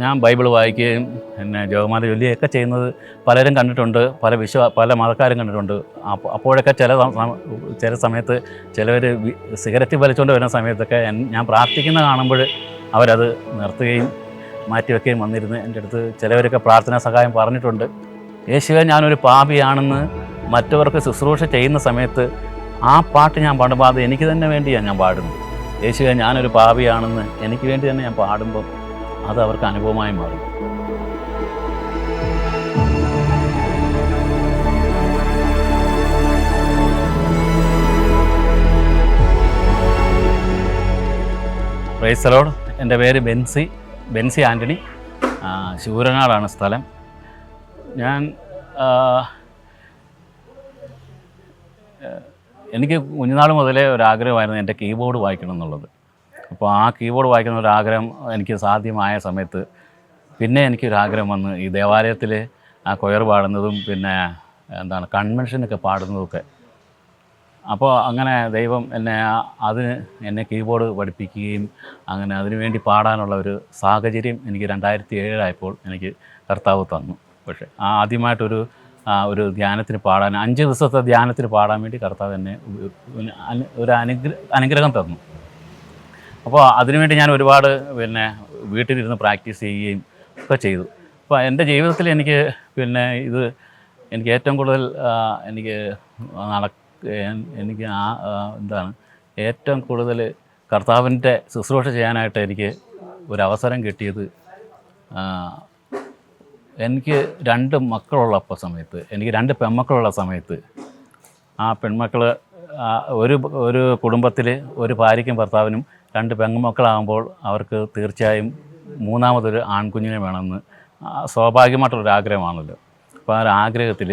ഞാൻ ബൈബിൾ വായിക്കുകയും പിന്നെ ജോമാല ജോലിയൊക്കെ ചെയ്യുന്നത് പലരും കണ്ടിട്ടുണ്ട് പല വിശ്വ പല മതക്കാരും കണ്ടിട്ടുണ്ട്. അപ്പോൾ അപ്പോഴൊക്കെ ചില ചില സമയത്ത് ചിലവർ സിഗരറ്റ് വലിച്ചുകൊണ്ട് വരുന്ന സമയത്തൊക്കെ ഞാൻ പ്രാർത്ഥിക്കുന്ന കാണുമ്പോൾ അവരത് നിർത്തുകയും മാറ്റിവെക്കുകയും വന്നിരുന്ന്. എന്റെ അടുത്ത് ചിലവരൊക്കെ പ്രാർത്ഥനാ സഹായം പറഞ്ഞിട്ടുണ്ട്. യേശുവെ ഞാനൊരു പാപിയാണെന്ന് മറ്റവർക്ക് ശുശ്രൂഷ ചെയ്യുന്ന സമയത്ത് ആ പാട്ട് ഞാൻ പാടുമ്പോൾ അത് എനിക്ക് തന്നെ വേണ്ടിയാണ് ഞാൻ പാടുന്നത്. യേശുവെ ഞാനൊരു പാപിയാണെന്ന് എനിക്ക് വേണ്ടി തന്നെ ഞാൻ പാടുമ്പോൾ അത് അവർക്ക് അനുഭവമായി മാറി. റേസലോഡ് എന്റെ പേര് ബെൻസി ബെൻസി ആന്റണി. ശൂരനാടാണ് സ്ഥലം. ഞാൻ എനിക്ക് കുഞ്ഞുനാൾ മുതലേ ഒരു ആഗ്രഹമായിരുന്നു എന്റെ കീബോർഡ് വായിക്കണം എന്നുള്ളത്. അപ്പോൾ ആ കീബോർഡ് വായിക്കുന്ന ഒരു ആഗ്രഹം എനിക്ക് സാധ്യമായ സമയത്ത് പിന്നെ എനിക്കൊരാഗ്രഹം വന്ന് ഈ ദേവാലയത്തിൽ ആ കൊയർ പാടുന്നതും പിന്നെ എന്താണ് കൺവെൻഷനൊക്കെ പാടുന്നതൊക്കെ. അപ്പോൾ അങ്ങനെ ദൈവം എന്നെ അതിന് എന്നെ കീബോർഡ് പഠിപ്പിക്കുകയും അങ്ങനെ അതിനു വേണ്ടി പാടാനുള്ള ഒരു സാഹചര്യം എനിക്ക് രണ്ടായിരത്തി ഏഴായപ്പോൾ എനിക്ക് കർത്താവ് തന്നു. പക്ഷേ ആ ആദ്യമായിട്ടൊരു ഒരു ധ്യാനത്തിന് പാടാൻ അഞ്ച് ദിവസത്തെ ധ്യാനത്തിന് പാടാൻ വേണ്ടി കർത്താവ് എന്നെ ഒരു അനുഗ്ര അനുഗ്രഹം തന്നു. അപ്പോൾ അതിനുവേണ്ടി ഞാൻ ഒരുപാട് പിന്നെ വീട്ടിലിരുന്ന് പ്രാക്ടീസ് ചെയ്യുകയും ഒക്കെ ചെയ്തു. അപ്പോൾ എന്റെ ജീവിതത്തിൽ എനിക്ക് പിന്നെ ഇത് എനിക്ക് ഏറ്റവും കൂടുതൽ എനിക്ക് നട എനിക്ക് ആ എന്താണ് ഏറ്റവും കൂടുതൽ കർത്താവിന്റെ ശുശ്രൂഷ ചെയ്യാനായിട്ട് എനിക്ക് ഒരവസരം കിട്ടിയത് എനിക്ക് രണ്ട് മക്കളുള്ളപ്പോൾ സമയത്ത് എനിക്ക് രണ്ട് പെൺമക്കളുള്ള സമയത്ത് ആ പെൺമക്കൾ ഒരു ഒരു കുടുംബത്തിൽ ഒരു ഭാര്യയ്ക്കും ഭർത്താവിനും രണ്ട് പെൺമക്കളാകുമ്പോൾ അവർക്ക് തീർച്ചയായും മൂന്നാമതൊരു ആൺകുഞ്ഞിനെ വേണമെന്ന് സ്വാഭാവികമായിട്ടുള്ളൊരു ആഗ്രഹമാണല്ലോ അപ്പോൾ ആ ഒരു ആഗ്രഹത്തിൽ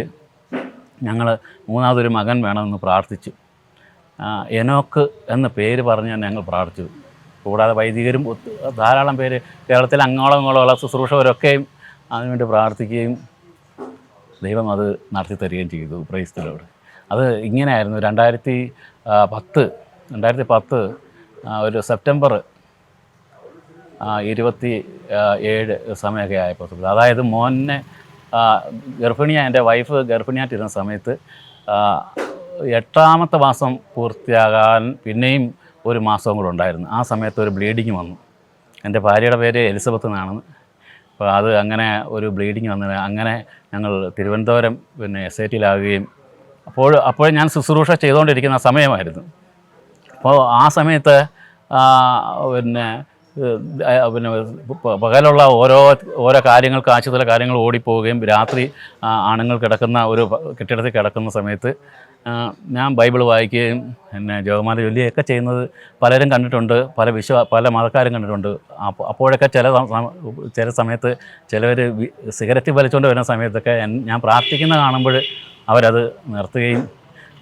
ഞങ്ങൾ മൂന്നാമതൊരു മകൻ വേണമെന്ന് പ്രാർത്ഥിച്ചു. എനോക്ക് എന്ന പേര് പറഞ്ഞ് ഞങ്ങൾ പ്രാർത്ഥിച്ചു. കൂടാതെ വൈദികരും ധാരാളം പേര് കേരളത്തിൽ അങ്ങോളം ഇങ്ങോളമുള്ള ശുശ്രൂഷകരൊക്കെയും അതിനുവേണ്ടി പ്രാർത്ഥിക്കുകയും ദൈവം അത് നടത്തി തരികയും ചെയ്തു പ്രൈസ്തലോട് അത് ഇങ്ങനെയായിരുന്നു. രണ്ടായിരത്തി പത്ത് രണ്ടായിരത്തി പത്ത് ഒരു സെപ്റ്റംബർ ഇരുപത്തി ഏഴ് സമയമൊക്കെ ആയപ്പോൾ അതായത് മോനെ ഗർഭിണിയ എന്റെ വൈഫ് ഗർഭിണിയായിട്ടിരുന്ന സമയത്ത് എട്ടാമത്തെ മാസം പൂർത്തിയാകാൻ പിന്നെയും ഒരു മാസവും കൂടെ ഉണ്ടായിരുന്നു. ആ സമയത്ത് ഒരു ബ്ലീഡിങ് വന്നു. എന്റെ ഭാര്യയുടെ പേര് എലിസബത്ത് എന്നാണ്. അപ്പോൾ അത് അങ്ങനെ ഒരു ബ്ലീഡിങ് വന്നത് അങ്ങനെ ഞങ്ങൾ തിരുവനന്തപുരം പിന്നെ എസ് ഐ ടിയിലാവുകയും അപ്പോൾ അപ്പോൾ ഞാൻ ശുശ്രൂഷ ചെയ്തുകൊണ്ടിരിക്കുന്ന സമയമായിരുന്നു. അപ്പോൾ ആ സമയത്ത് പിന്നെ പിന്നെ പകലുള്ള ഓരോ ഓരോ കാര്യങ്ങൾക്ക് ആശുപത്രിയിലെ കാര്യങ്ങൾ ഓടിപ്പോവുകയും രാത്രി ആണുങ്ങൾ കിടക്കുന്ന ഒരു കെട്ടിടത്തിൽ കിടക്കുന്ന സമയത്ത് ഞാൻ ബൈബിൾ വായിക്കുകയും പിന്നെ ജോഗമാല ജോലിയൊക്കെ ചെയ്യുന്നത് പലരും കണ്ടിട്ടുണ്ട് പല വിശ്വ പല മതക്കാരും കണ്ടിട്ടുണ്ട്. അപ്പോൾ അപ്പോഴൊക്കെ ചില ചില സമയത്ത് ചിലവർ സിഗരറ്റ് വലിച്ചുകൊണ്ട് വരുന്ന സമയത്തൊക്കെ ഞാൻ പ്രാർത്ഥിക്കുന്ന കാണുമ്പോൾ അവരത് നിർത്തുകയും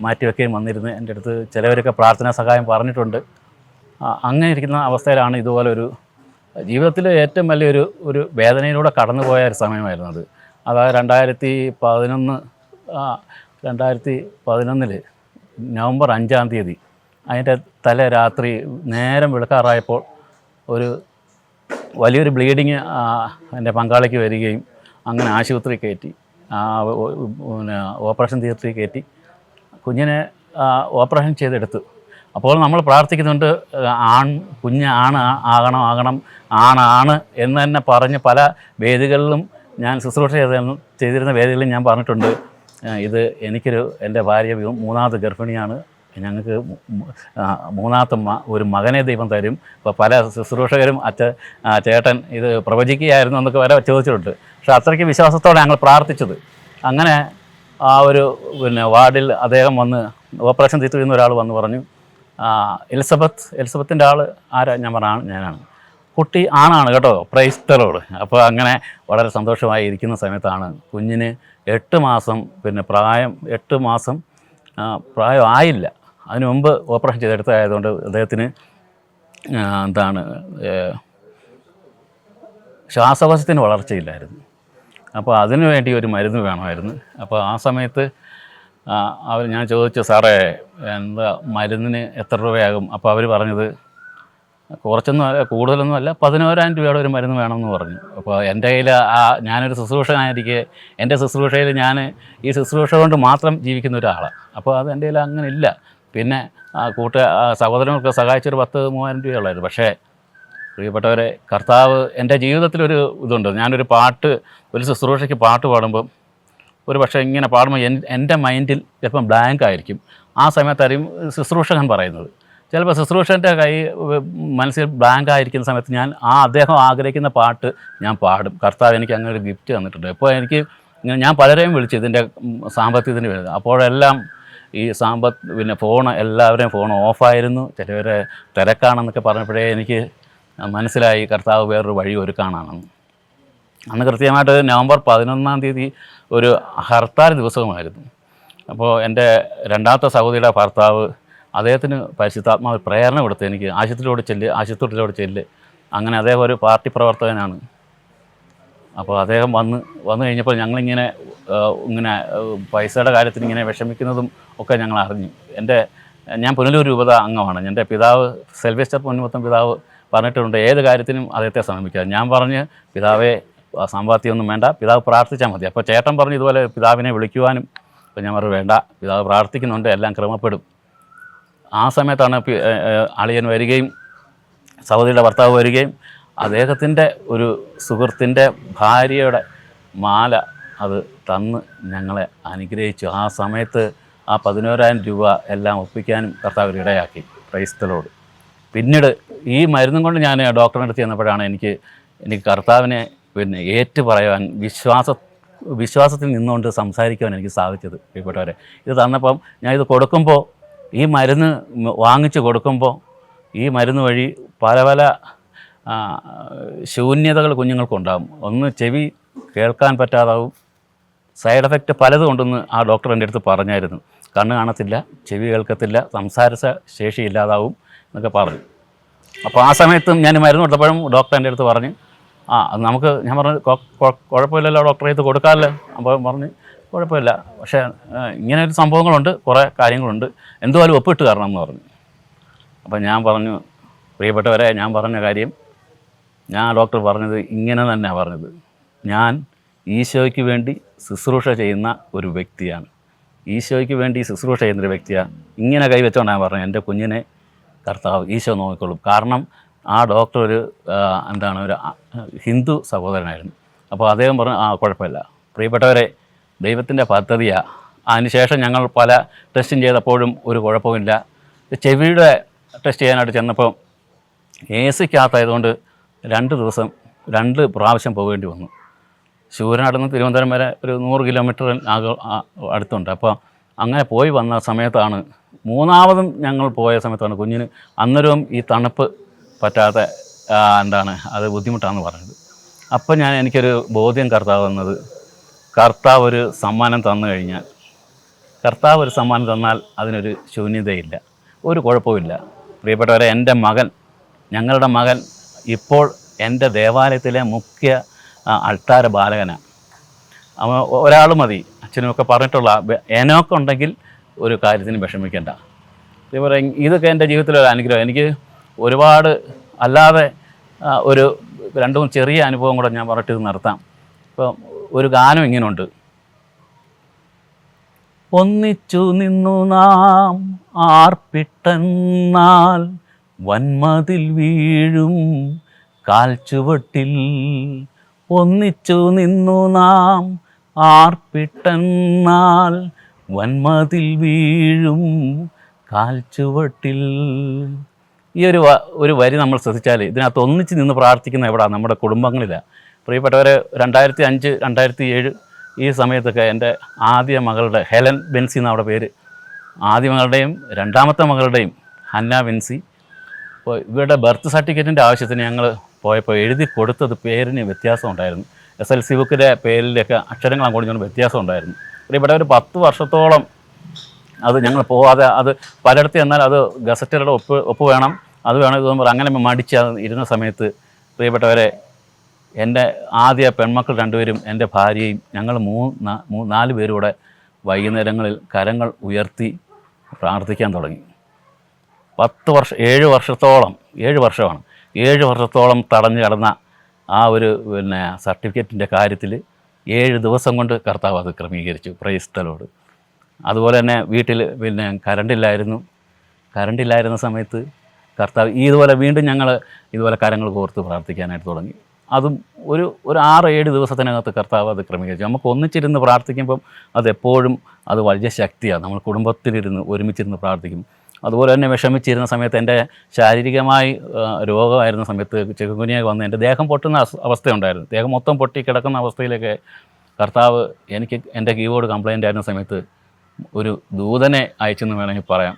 മാറ്റിവെക്കുകയും വന്നിരുന്ന്. എന്റെ അടുത്ത് ചിലവരൊക്കെ പ്രാർത്ഥനാ സഹായം പറഞ്ഞിട്ടുണ്ട്. അങ്ങനെ ഇരിക്കുന്ന അവസ്ഥയിലാണ് ഇതുപോലെ ഒരു ജീവിതത്തിൽ ഏറ്റവും വലിയൊരു ഒരു വേദനയിലൂടെ കടന്നുപോയ ഒരു സമയമായിരുന്നു അത്. അതായത് രണ്ടായിരത്തി പതിനൊന്ന് രണ്ടായിരത്തി പതിനൊന്നിൽ നവംബർ അഞ്ചാം തീയതി അതിന്റെ തലേ രാത്രി നേരം വിളക്കാറായപ്പോൾ ഒരു വലിയൊരു ബ്ലീഡിങ് എന്റെ പങ്കാളിക്ക് വരികയും അങ്ങനെ ആശുപത്രി കയറ്റി പിന്നെ ഓപ്പറേഷൻ തിയേറ്ററിൽ കയറ്റി. കുഞ്ഞിനെ ഓപ്പറേഷൻ ചെയ്തെടുത്തു. അപ്പോൾ നമ്മൾ പ്രാർത്ഥിക്കുന്നുണ്ട് ആൺ കുഞ്ഞ് ആണ് ആകണം ആകണം ആണാണ് എന്ന് തന്നെ പറഞ്ഞ് പല വേദികളിലും ഞാൻ ശുശ്രൂഷ ചെയ്ത ചെയ്തിരുന്ന വേദികളിൽ ഞാൻ പറഞ്ഞിട്ടുണ്ട്. ഇത് എനിക്കൊരു എന്റെ ഭാര്യ മൂന്നാമത്തെ മൂന്നാമത് ഗർഭിണിയാണ്. ഞങ്ങൾക്ക് മൂന്നാമത്തെ ഒരു മകനെ ദൈവം തരും. ഇപ്പോൾ പല ശുശ്രൂഷകരും അച്ഛ ചേട്ടൻ ഇത് പ്രവചിക്കുകയായിരുന്നു എന്നൊക്കെ വരെ ചോദിച്ചിട്ടുണ്ട്. പക്ഷേ അത്രയ്ക്ക് വിശ്വാസത്തോടെ ഞങ്ങൾ പ്രാർത്ഥിച്ചത്. അങ്ങനെ ആ ഒരു പിന്നെ വാർഡിൽ അദ്ദേഹം വന്ന് ഓപ്പറേഷൻ തീർത്തു ചെയ്യുന്ന ഒരാൾ വന്ന് പറഞ്ഞു എലിസബത്ത് എലിസബത്തിന്റെ ആൾ ആരാ? ഞാൻ പറഞ്ഞാണ് ഞാനാണ്. കുട്ടി ആണാണ് കേട്ടോ പ്രൈസ്റ്ററോട്. അപ്പോൾ അങ്ങനെ വളരെ സന്തോഷമായി ഇരിക്കുന്ന സമയത്താണ് കുഞ്ഞിന് എട്ട് മാസം പിന്നെ പ്രായം എട്ട് മാസം പ്രായമായില്ല അതിനു മുമ്പ് ഓപ്പറേഷൻ ചെയ്തെടുത്തതായതുകൊണ്ട് അദ്ദേഹത്തിന് എന്താണ് ശ്വാസകോശത്തിന് വളർച്ചയില്ലായിരുന്നു. അപ്പോൾ അതിനു വേണ്ടി ഒരു മരുന്ന് വേണമായിരുന്നു. അപ്പോൾ ആ സമയത്ത് അവർ ഞാൻ ചോദിച്ചു സാറേ എന്താ മരുന്നിന് എത്ര രൂപയാകും? അപ്പോൾ അവർ പറഞ്ഞത് കുറച്ചൊന്നും അല്ല കൂടുതലൊന്നും അല്ല പതിനോരായിരം രൂപയുടെ ഒരു മരുന്ന് വേണമെന്ന് പറഞ്ഞു. അപ്പോൾ എന്റെ കയ്യിൽ ആ ഞാനൊരു ശുശ്രൂഷനായിരിക്കെ എന്റെ ശുശ്രൂഷയിൽ ഞാൻ ഈ ശുശ്രൂഷ കൊണ്ട് മാത്രം ജീവിക്കുന്ന ഒരാളാണ്. അപ്പോൾ അത് എന്റെ കയ്യിൽ അങ്ങനെ ഇല്ല. പിന്നെ കൂട്ട സഹോദരങ്ങൾക്ക് സഹായിച്ചൊരു പത്ത് മൂവായിരം രൂപയുള്ളായിരുന്നു പക്ഷേ പ്രിയപ്പെട്ടവരെ കർത്താവ് എന്റെ ജീവിതത്തിലൊരു ഇതുണ്ട്. ഞാനൊരു പാട്ട് ഒരു ശുശ്രൂഷയ്ക്ക് പാട്ട് പാടുമ്പം ഒരു പക്ഷേ ഇങ്ങനെ പാടുമ്പോൾ എൻ എന്റെ മൈൻഡിൽ ചിലപ്പം ബ്ലാങ്ക് ആയിരിക്കും. ആ സമയത്തായിരിക്കും ശുശ്രൂഷകൻ പറയുന്നത്. ചിലപ്പോൾ ശുശ്രൂഷന്റെ കൈ മനസ്സിൽ ബ്ലാങ്ക് ആയിരിക്കുന്ന സമയത്ത് ഞാൻ ആ അദ്ദേഹം ആഗ്രഹിക്കുന്ന പാട്ട് ഞാൻ പാടും. കർത്താവ് എനിക്ക് അങ്ങനെ ഒരു ഗിഫ്റ്റ് തന്നിട്ടുണ്ട്. ഇപ്പോൾ എനിക്ക് ഞാൻ പലരെയും വിളിച്ചു ഇതിന്റെ സാമ്പത്തികത്തിന് വേണ്ടി അപ്പോഴെല്ലാം ഈ സാമ്പത്ത് പിന്നെ ഫോൺ എല്ലാവരെയും ഫോൺ ഓഫായിരുന്നു ചിലവരെ തിരക്കാണെന്നൊക്കെ പറഞ്ഞപ്പോഴേ എനിക്ക് മനസ്സിലായി കർത്താവ് വേറൊരു വഴി ഒരു ഒരുക്കാനാണെന്ന്. അന്ന് കൃത്യമായിട്ട് നവംബർ പതിനൊന്നാം തീയതി ഒരു ഹർത്താൽ ദിവസവുമായിരുന്നു അപ്പോൾ എന്റെ രണ്ടാമത്തെ സഹോദരിയുടെ ഭർത്താവ് അദ്ദേഹത്തിന് പരിശുദ്ധാത്മാവ് പ്രേരണ കൊടുത്ത് എനിക്ക് ആശുപത്രിയിലൂടെ ചെല്ല് ആശുപത്രിയിലൂടെ ചെല്ല്. അങ്ങനെ അദ്ദേഹം ഒരു പാർട്ടി പ്രവർത്തകനാണ്. അപ്പോൾ അദ്ദേഹം വന്ന് വന്നു കഴിഞ്ഞപ്പോൾ ഞങ്ങളിങ്ങനെ ഇങ്ങനെ പൈസയുടെ കാര്യത്തിൽ ഇങ്ങനെ വിഷമിക്കുന്നതും ഒക്കെ ഞങ്ങൾ അറിഞ്ഞു. എന്റെ ഞാൻ പുനലൂർ രൂപത അംഗമാണ്. എന്റെ പിതാവ് സെൽവേസ്റ്റർ പൊന്നുമത്തം പിതാവ് പറഞ്ഞിട്ടുണ്ട്. ഏത് കാര്യത്തിനും അദ്ദേഹത്തെ സമീപിക്കുക. ഞാൻ പറഞ്ഞ് പിതാവെ സമ്പാദ്യമൊന്നും വേണ്ട. പിതാവ് പ്രാർത്ഥിച്ചാൽ മതി. അപ്പോൾ ചേട്ടൻ പറഞ്ഞു ഇതുപോലെ പിതാവിനെ വിളിക്കുവാനും അപ്പോൾ ഞാൻ പറഞ്ഞു വേണ്ട. പിതാവ് പ്രാർത്ഥിക്കുന്നുണ്ട്. എല്ലാം ക്രമപ്പെടും. ആ സമയത്താണ് അളിയൻ വരികയും സഹോദരിയുടെ ഭർത്താവ് വരികയും അദ്ദേഹത്തിന്റെ ഒരു സുഹൃത്തിന്റെ ഭാര്യയുടെ മാല അത് തന്ന് ഞങ്ങളെ അനുഗ്രഹിച്ചു. ആ സമയത്ത് ആ പതിനോരായിരം രൂപ എല്ലാം ഒപ്പിക്കാനും കർത്താവ് ഇടയാക്കി. ക്രൈസ്തലോട് പിന്നീട് ഈ മരുന്നും കൊണ്ട് ഞാൻ ഡോക്ടറിന്റെ അടുത്ത് ചെന്നപ്പോഴാണ് എനിക്ക് എനിക്ക് കർത്താവിനെ പിന്നെ ഏറ്റു പറയുവാൻ വിശ്വാസ വിശ്വാസത്തിൽ നിന്നുകൊണ്ട് സംസാരിക്കുവാൻ എനിക്ക് സാധിച്ചത് പ്രിയപ്പെട്ടവരെ. ഇത് തന്നപ്പം ഞാൻ ഇത് കൊടുക്കുമ്പോൾ ഈ മരുന്ന് വാങ്ങിച്ച് കൊടുക്കുമ്പോൾ ഈ മരുന്ന് വഴി പല പല ശൂന്യതകൾ കുഞ്ഞുങ്ങൾക്കുണ്ടാകും. ഒന്ന് ചെവി കേൾക്കാൻ പറ്റാതാവും. സൈഡ് എഫക്റ്റ് പലതും ഉണ്ടെന്ന് ആ ഡോക്ടർ എന്റെ അടുത്ത് പറഞ്ഞായിരുന്നു. കണ്ണ് കാണത്തില്ല ചെവി കേൾക്കത്തില്ല സംസാര ശേഷി ഇല്ലാതാവും. എന്നൊക്കെ പറഞ്ഞു. അപ്പോൾ ആ സമയത്തും ഞാൻ മരുന്ന് കൊടുത്തപ്പോഴും ഡോക്ടർ എന്റെ അടുത്ത് പറഞ്ഞു ആ നമുക്ക് ഞാൻ പറഞ്ഞു "കൊ- കൊ- കുഴപ്പമില്ലല്ലോ ഡോക്ടറെ ഇത് കൊടുക്കാമല്ലോ. അപ്പോൾ പറഞ്ഞ് കുഴപ്പമില്ല. പക്ഷേ ഇങ്ങനെ ഒരു സംഭവങ്ങളുണ്ട് കുറേ കാര്യങ്ങളുണ്ട്. എന്തുമായാലും ഒപ്പിട്ട് തരണം എന്ന് പറഞ്ഞു. അപ്പോൾ ഞാൻ പറഞ്ഞു പ്രിയപ്പെട്ടവരെ ഞാൻ പറഞ്ഞ കാര്യം ഞാൻ ഡോക്ടർ പറഞ്ഞത് ഇങ്ങനെ തന്നെയാണ് പറഞ്ഞത്. ഞാൻ ഈശോയ്ക്ക് വേണ്ടി ശുശ്രൂഷ ചെയ്യുന്ന ഒരു വ്യക്തിയാണ്. ഈശോയ്ക്ക് വേണ്ടി ശുശ്രൂഷ ചെയ്യുന്ന ഒരു വ്യക്തിയാണ് ഇങ്ങനെ കൈവച്ചുകൊണ്ടാണ് പറഞ്ഞത്. എന്റെ കുഞ്ഞിനെ കർത്താവ് ഈശോ നോക്കിക്കൊള്ളും. കാരണം ആ ഡോക്ടർ ഒരു എന്താണ് ഒരു ഹിന്ദു സഹോദരനായിരുന്നു. അപ്പോൾ അദ്ദേഹം പറഞ്ഞു ആ കുഴപ്പമില്ല. പ്രിയപ്പെട്ടവരെ ദൈവത്തിന്റെ പദ്ധതിയാണ് അതിനുശേഷം ഞങ്ങൾ പല ടെസ്റ്റും ചെയ്തപ്പോഴും ഒരു കുഴപ്പമില്ല ചെവിയുടെ ടെസ്റ്റ് ചെയ്യാനായിട്ട് ചെന്നപ്പോൾ എ സിക്കകത്തായതുകൊണ്ട് രണ്ട് ദിവസം രണ്ട് പ്രാവശ്യം പോകേണ്ടി വന്നു. ശൂരനാട് നിന്ന് തിരുവനന്തപുരം വരെ ഒരു നൂറ് കിലോമീറ്റർ അടുത്തുണ്ട്. അപ്പോൾ അങ്ങനെ പോയി വന്ന സമയത്താണ് മൂന്നാമതും ഞങ്ങൾ പോയ സമയത്താണ് കുഞ്ഞിന് അന്നേരവും ഈ തണുപ്പ് പറ്റാത്ത എന്താണ് അത് ബുദ്ധിമുട്ടാണെന്ന് പറഞ്ഞത്. അപ്പോൾ ഞാൻ എനിക്കൊരു ബോധ്യം കർത്താവ് തന്നത് കർത്താവ് ഒരു സമ്മാനം തന്നു കഴിഞ്ഞാൽ കർത്താവ് ഒരു സമ്മാനം തന്നാൽ അതിനൊരു ശൂന്യതയില്ല ഒരു കുഴപ്പമില്ല പ്രിയപ്പെട്ടവരെ എന്റെ മകൻ ഞങ്ങളുടെ മകൻ ഇപ്പോൾ എന്റെ ദേവാലയത്തിലെ മുഖ്യ അൾത്താര ബാലകനാണ് ഒരാൾ മതി അച്ഛനുമൊക്കെ പറഞ്ഞിട്ടുള്ള എനോക്കുണ്ടെങ്കിൽ ഒരു കാര്യത്തിന് വിഷമിക്കേണ്ട. ഇതേപോലെ ഇതൊക്കെ എന്റെ ജീവിതത്തിലൊരു അനുഗ്രഹം. എനിക്ക് ഒരുപാട് അല്ലാതെ ഒരു രണ്ടും ചെറിയ അനുഭവം കൂടെ ഞാൻ പറഞ്ഞിട്ട് ഇത് നടത്താം ഇപ്പം ഒരു ഗാനം ഇങ്ങനെയുണ്ട് ഒന്നിച്ചു നിന്നു നാം ആർപ്പിട്ടെന്നാൽ വന്മതിൽ വീഴും കാൽച്ചുവട്ടിൽ. ഒന്നിച്ചു നിന്നു നാം ആർപ്പിട്ടെന്നാൽ വന്മതിൽ വീഴും കാൽച്ചുവട്ടിൽ. ഈ ഒരു ഒരു വരി നമ്മൾ ശ്രദ്ധിച്ചാൽ ഇതിനകത്ത് ഒന്നിച്ച് നിന്ന് പ്രാർത്ഥിക്കുന്ന എവിടെ? നമ്മുടെ കുടുംബങ്ങളിലാണ് പ്രിയപ്പെട്ടവരെ രണ്ടായിരത്തി അഞ്ച് രണ്ടായിരത്തി ഏഴ് ഈ സമയത്തൊക്കെ എന്റെ ആദ്യ മകളുടെ ഹെലൻ ബെൻസി എന്നവിടെ പേര്. ആദ്യ മകളുടെയും രണ്ടാമത്തെ മകളുടെയും ഹന്ന ബെൻസി. അപ്പോൾ ഇവരുടെ ബർത്ത് സർട്ടിഫിക്കറ്റിന്റെ ആവശ്യത്തിന് ഞങ്ങൾ പോയപ്പോൾ എഴുതി കൊടുത്തത് പേരിന് വ്യത്യാസം ഉണ്ടായിരുന്നു. എസ് എൽ സി ബുക്കിന്റെ പേരിലൊക്കെ അക്ഷരങ്ങൾ അങ്ങോട്ടും വ്യത്യാസം ഉണ്ടായിരുന്നു. ഇവിടെ ഒരു പത്ത് വർഷത്തോളം അത് ഞങ്ങൾ പോവാതെ അത് പലയിടത്ത് എന്നാൽ അത് ഗസറ്ററുടെ ഒപ്പ് ഒപ്പ് വേണം. അത് വേണം ഇത് വേണം അങ്ങനെ മടിച്ച് ഇരുന്ന സമയത്ത് പ്രിയപ്പെട്ടവരെ എന്റെ ആദ്യ പെൺമക്കൾ രണ്ടുപേരും എന്റെ ഭാര്യയും ഞങ്ങൾ മൂന്ന് മൂ നാല് പേരും കൂടെ വൈകുന്നേരങ്ങളിൽ കരങ്ങൾ ഉയർത്തി പ്രാർത്ഥിക്കാൻ തുടങ്ങി. പത്ത് വർഷം ഏഴ് വർഷത്തോളം ഏഴ് വർഷമാണ്. ഏഴ് വർഷത്തോളം തടഞ്ഞു കിടന്ന ആ ഒരു പിന്നെ സർട്ടിഫിക്കറ്റിന്റെ കാര്യത്തിൽ ഏഴ് ദിവസം കൊണ്ട് കർത്താവ് അത് ക്രമീകരിച്ചു പ്രൈസ്തലോട്. അതുപോലെ തന്നെ വീട്ടിൽ പിന്നെ കരണ്ടില്ലായിരുന്നു. കരണ്ടില്ലായിരുന്ന സമയത്ത് കർത്താവ് ഇതുപോലെ വീണ്ടും ഞങ്ങൾ ഇതുപോലെ കരങ്ങൾ കോർത്ത് പ്രാർത്ഥിക്കാനായിട്ട് തുടങ്ങി. അതും ഒരു ഒരു ആറ് ഏഴ് ദിവസത്തിനകത്ത് കർത്താവ് അത് ക്രമീകരിച്ചു. നമുക്ക് ഒന്നിച്ചിരുന്ന് പ്രാർത്ഥിക്കുമ്പം അതെപ്പോഴും അത് വലിയ ശക്തിയാണ്. നമ്മൾ കുടുംബത്തിലിരുന്ന് ഒരുമിച്ചിരുന്ന് പ്രാർത്ഥിക്കും. അതുപോലെ തന്നെ വിഷമിച്ചിരുന്ന സമയത്ത് എന്റെ ശാരീരികമായി രോഗമായിരുന്ന സമയത്ത് ചെക്കുകുനിയൊക്കെ വന്ന് എന്റെ ദേഹം പൊട്ടുന്ന അവസ്ഥയുണ്ടായിരുന്നു. ദേഹം മൊത്തം പൊട്ടി കിടക്കുന്ന അവസ്ഥയിലൊക്കെ കർത്താവ് എനിക്ക് എന്റെ കീബോർഡ് കംപ്ലൈന്റ് ആയിരുന്ന സമയത്ത് ഒരു ദൂതനെ അയച്ചെന്ന് വേണമെങ്കിൽ പറയാം.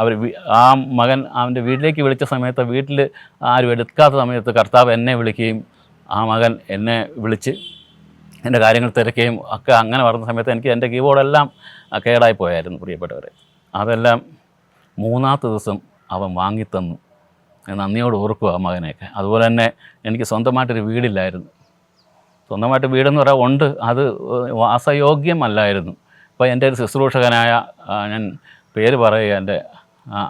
അവർ ആ മകൻ അവന്റെ വീട്ടിലേക്ക് വിളിച്ച സമയത്ത് വീട്ടിൽ ആരും എടുക്കാത്ത സമയത്ത് കർത്താവ് എന്നെ വിളിക്കുകയും ആ മകൻ എന്നെ വിളിച്ച് എന്റെ കാര്യങ്ങൾ തിരക്കുകയും ഒക്കെ അങ്ങനെ പറഞ്ഞ സമയത്ത് എനിക്ക് എന്റെ കീബോർഡെല്ലാം കേടായി പോയായിരുന്നു പ്രിയപ്പെട്ടവരെ. അതെല്ലാം മൂന്നാമത്തെ ദിവസം അവൻ വാങ്ങിത്തന്നു. നന്ദിയോട് ഓർക്കുക മകനെയൊക്കെ. അതുപോലെ തന്നെ എനിക്ക് സ്വന്തമായിട്ടൊരു വീടില്ലായിരുന്നു. സ്വന്തമായിട്ട് വീടെന്ന് പറയാൻ ഉണ്ട്. അത് വാസയോഗ്യമല്ലായിരുന്നു. അപ്പോൾ എന്റെ ഒരു ശുശ്രൂഷകനായ ഞാൻ പേര് പറയുക എന്റെ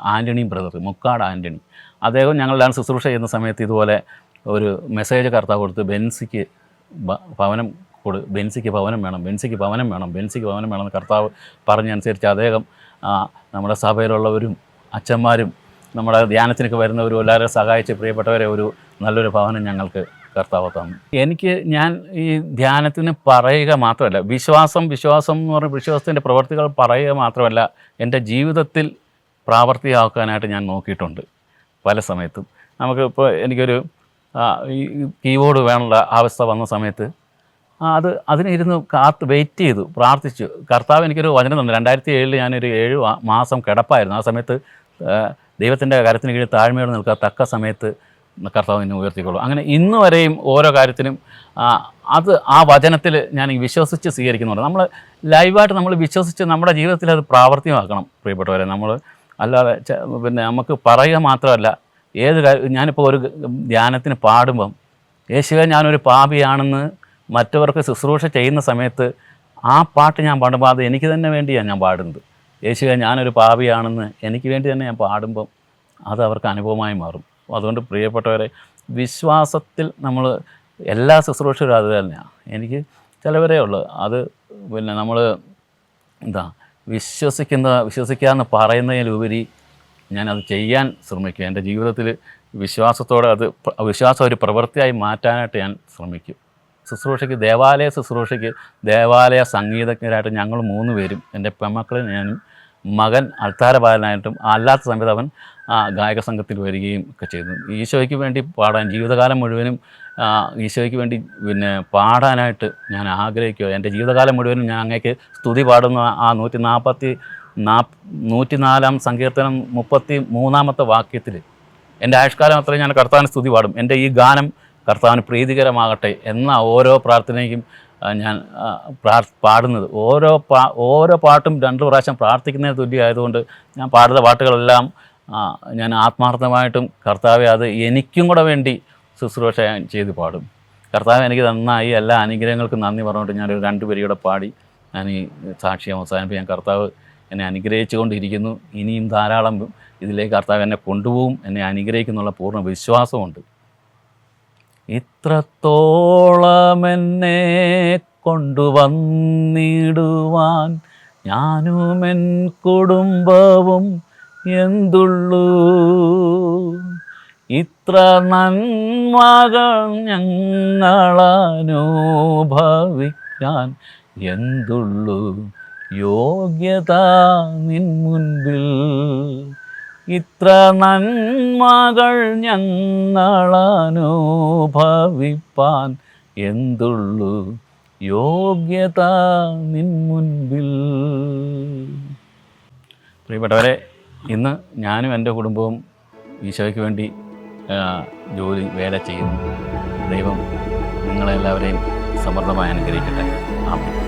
ആന്റണി ബ്രദർ മുക്കാട് ആന്റണി അദ്ദേഹം ഞങ്ങളെല്ലാം ശുശ്രൂഷ ചെയ്യുന്ന സമയത്ത് ഇതുപോലെ ഒരു മെസ്സേജ് കർത്താവ് കൊടുത്ത് ബെൻസിക്ക് ഭവനം കൊടു ബെൻസിക്ക് ഭവനം വേണം ബെൻസിക്ക് ഭവനം വേണം ബെൻസിക്ക് ഭവനം വേണം കർത്താവ് പറഞ്ഞനുസരിച്ച് അദ്ദേഹം നമ്മുടെ സഭയിലുള്ളവരും അച്ഛന്മാരും നമ്മുടെ ധ്യാനത്തിനൊക്കെ വരുന്നവരും എല്ലാവരും സഹായിച്ച് പ്രിയപ്പെട്ടവരെ ഒരു നല്ലൊരു ഭവനം ഞങ്ങൾക്ക് കർത്താവ് തന്നു. എനിക്ക് ഞാൻ ഈ ധ്യാനത്തിന് പറയുക മാത്രമല്ല വിശ്വാസം വിശ്വാസം എന്ന് പറഞ്ഞ വിശ്വാസത്തിന്റെ പ്രവർത്തികൾ പറയുക മാത്രമല്ല എന്റെ ജീവിതത്തിൽ പ്രാവർത്തികമാക്കാനായിട്ട് ഞാൻ നോക്കിയിട്ടുണ്ട് പല സമയത്തും. നമുക്ക് ഇപ്പോൾ എനിക്കൊരു ഈ കീബോർഡ് വേണമുള്ള അവസ്ഥ വന്ന സമയത്ത് അത് അതിനിരുന്ന് കാത്ത് വെയിറ്റ് ചെയ്തു പ്രാർത്ഥിച്ചു. കർത്താവ് എനിക്കൊരു വചനം തന്നു. രണ്ടായിരത്തി ഏഴിൽ ഞാനൊരു ഏഴ് മാസം കിടപ്പായിരുന്നു. ആ സമയത്ത് ദൈവത്തിന്റെ കരത്തിന് കീഴിൽ താഴ്മയോടെ നിൽക്കുക തക്ക സമയത്ത് കർത്താവ് എന്നെ ഉയർത്തിക്കൊള്ളു. അങ്ങനെ ഇന്ന് വരെയും ഓരോ കാര്യത്തിനും അത് ആ വചനത്തിൽ ഞാൻ വിശ്വസിച്ച് സ്വീകരിക്കുന്നുണ്ട്. നമ്മൾ ലൈവായിട്ട് നമ്മൾ വിശ്വസിച്ച് നമ്മുടെ ജീവിതത്തിൽ അത് പ്രാവർത്തികമാക്കണം പ്രിയപ്പെട്ടവരെ. നമ്മൾ അല്ലാതെ പിന്നെ നമുക്ക് പറയുക മാത്രമല്ല ഏത് ഞാനിപ്പോൾ ഒരു ധ്യാനത്തിന് പാടുമ്പം യേശുവെ ഞാനൊരു പാപിയാണെന്ന് മറ്റവർക്ക് ശുശ്രൂഷ ചെയ്യുന്ന സമയത്ത് ആ പാട്ട് ഞാൻ പാടുമ്പോൾ അത് എനിക്ക് തന്നെ വേണ്ടിയാണ് ഞാൻ പാടുന്നത്. യേശുവെ ഞാനൊരു പാപിയാണെന്ന് എനിക്ക് വേണ്ടി തന്നെ ഞാൻ പാടുമ്പം അത് അവർക്ക് അനുഭവമായി മാറും. അതുകൊണ്ട് പ്രിയപ്പെട്ടവരെ വിശ്വാസത്തിൽ നമ്മൾ എല്ലാ ശുശ്രൂഷരും അത് തന്നെയാണ് എനിക്ക് ചിലവരേ ഉള്ളൂ. അത് പിന്നെ നമ്മൾ എന്താ വിശ്വസിക്കുന്ന വിശ്വസിക്കാമെന്ന് പറയുന്നതിലുപരി ഞാനത് ചെയ്യാൻ ശ്രമിക്കും. എന്റെ ജീവിതത്തിൽ വിശ്വാസത്തോടെ അത് വിശ്വാസം ഒരു പ്രവൃത്തിയായി മാറ്റാനായിട്ട് ഞാൻ ശ്രമിക്കും. ശുശ്രൂഷയ്ക്ക് ദേവാലയ ശുശ്രൂഷയ്ക്ക് ദേവാലയ സംഗീതജ്ഞരായിട്ട് ഞങ്ങൾ മൂന്ന് പേരും എന്റെ പെമ്മക്കളും ഞാനും മകൻ അൾത്താരബാലനായിട്ടും അല്ലാത്ത സമയത്ത് അവൻ ഗായക സംഘത്തിൽ വരികയും ഒക്കെ ചെയ്തു. ഈശോയ്ക്ക് വേണ്ടി പാടാൻ ജീവിതകാലം മുഴുവനും ഈശോയ്ക്ക് വേണ്ടി പിന്നെ പാടാനായിട്ട് ഞാൻ ആഗ്രഹിക്കുക എന്റെ ജീവിതകാലം മുഴുവനും ഞാൻ അങ്ങേക്ക് സ്തുതി പാടുന്ന ആ നൂറ്റി നാൽപ്പത്തി നാ നൂറ്റിനാലാം സങ്കീർത്തനം മുപ്പത്തി മൂന്നാമത്തെ വാക്യത്തിൽ എന്റെ ആയുഷ്കാലം അത്രയും ഞാൻ കർത്താൻ സ്തുതി പാടും. എന്റെ ഈ ഗാനം കർത്താവിന് പ്രീതികരമാകട്ടെ എന്ന ഓരോ പ്രാർത്ഥനയ്ക്കും ഞാൻ പാടുന്നത്. ഓരോ പാ ഓരോ പാട്ടും രണ്ട് പ്രാവശ്യം പ്രാർത്ഥിക്കുന്നതിന് തുല്യമായതുകൊണ്ട് ഞാൻ പാടുന്ന പാട്ടുകളെല്ലാം ഞാൻ ആത്മാർത്ഥമായിട്ടും കർത്താവെ അത് എനിക്കും കൂടെ വേണ്ടി ശുശ്രൂഷ ചെയ്ത് പാടും. കർത്താവ് എനിക്ക് നന്നായി എല്ലാ അനുഗ്രഹങ്ങൾക്കും നന്ദി പറഞ്ഞുകൊണ്ട് ഞാനൊരു രണ്ട് വരിയുടെ പാടി. ഞാൻ ഈ സാക്ഷ്യം അവസാനിപ്പിക്കാൻ കർത്താവ് എന്നെ അനുഗ്രഹിച്ചുകൊണ്ടിരിക്കുന്നു. ഇനിയും ധാരാളം ഇതിലേക്ക് കർത്താവ് എന്നെ കൊണ്ടുപോകും എന്നെ അനുഗ്രഹിക്കുന്നുള്ള പൂർണ വിശ്വാസമുണ്ട്. ഇത്രത്തോളം എന്നെ കൊണ്ടുവന്നിടുവാൻ ഞാനും എൻ കുടുംബവും എന്തുള്ളൂ? ഇത്ര നന്മകൾ ഞങ്ങളനുഭവിക്കാൻ എന്തുള്ളൂ? യോഗ്യത നിൻ മുൻപിൽ ഇത്ര നന്മകൾ ഞങ്ങളനുഭവിപ്പാൻ എന്തുള്ളു യോഗ്യത നിൻ മുൻപിൽ. പ്രിയപ്പെട്ടവരെ ഇന്ന് ഞാനും എന്റെ കുടുംബവും ഈശോയ്ക്ക് വേണ്ടി ജോലി വേല ചെയ്യുന്നു. ദൈവം നിങ്ങളെല്ലാവരെയും സമൃദ്ധമായി അനുഗ്രഹിക്കട്ടെ. ആമേൻ.